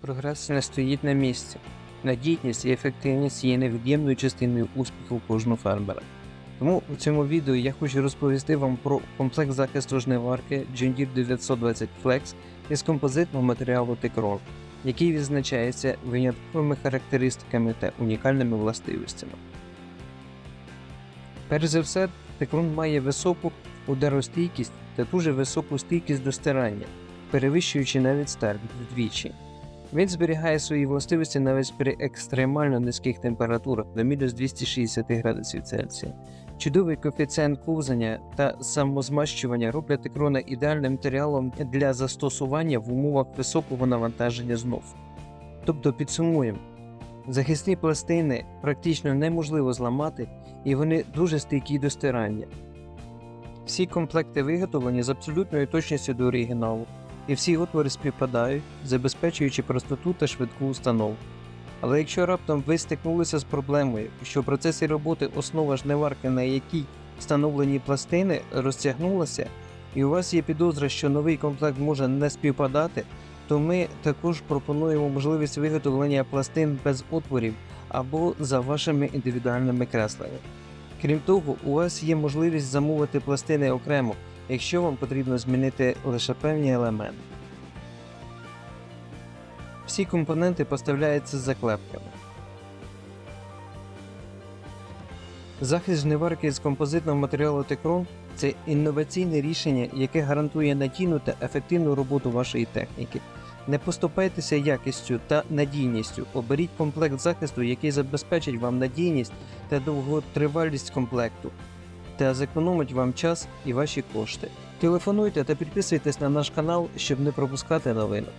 Прогрес не стоїть на місці. Надійність і ефективність є невід'ємною частиною успіху кожного фермера. Тому у цьому відео я хочу розповісти вам про комплект захисту жниварки John Deere 920 Flex із композитного матеріалу Tecron, який відзначається винятковими характеристиками та унікальними властивостями. Перш за все, Tecron має високу ударостійкість та дуже високу стійкість до стирання, перевищуючи навіть сталь вдвічі. Він зберігає свої властивості навіть при екстремально низьких температурах до мінус 260 градусів Цельсія. Чудовий коефіцієнт ковзання та самозмащування роблять екрона ідеальним матеріалом для застосування в умовах високого навантаження знов. Тобто підсумуємо, захисні пластини практично неможливо зламати, і вони дуже стійкі до стирання. Всі комплекти виготовлені з абсолютною точністю до оригіналу, і всі отвори співпадають, забезпечуючи простоту та швидку установку. Але якщо раптом ви стикнулися з проблемою, що в процесі роботи основа жниварки, на якій встановлені пластини, розтягнулася, і у вас є підозра, що новий комплект може не співпадати, то ми також пропонуємо можливість виготовлення пластин без отворів або за вашими індивідуальними кресленнями. Крім того, у вас є можливість замовити пластини окремо, якщо вам потрібно змінити лише певні елементи. Всі компоненти поставляються з заклепками. Захист жниварки з композитного матеріалу Tecron – це інноваційне рішення, яке гарантує надійну та ефективну роботу вашої техніки. Не поступайтеся якістю та надійністю. Оберіть комплект захисту, який забезпечить вам надійність та довготривалість комплекту, та зекономить вам час і ваші кошти. Телефонуйте та підписуйтесь на наш канал, щоб не пропускати новинок.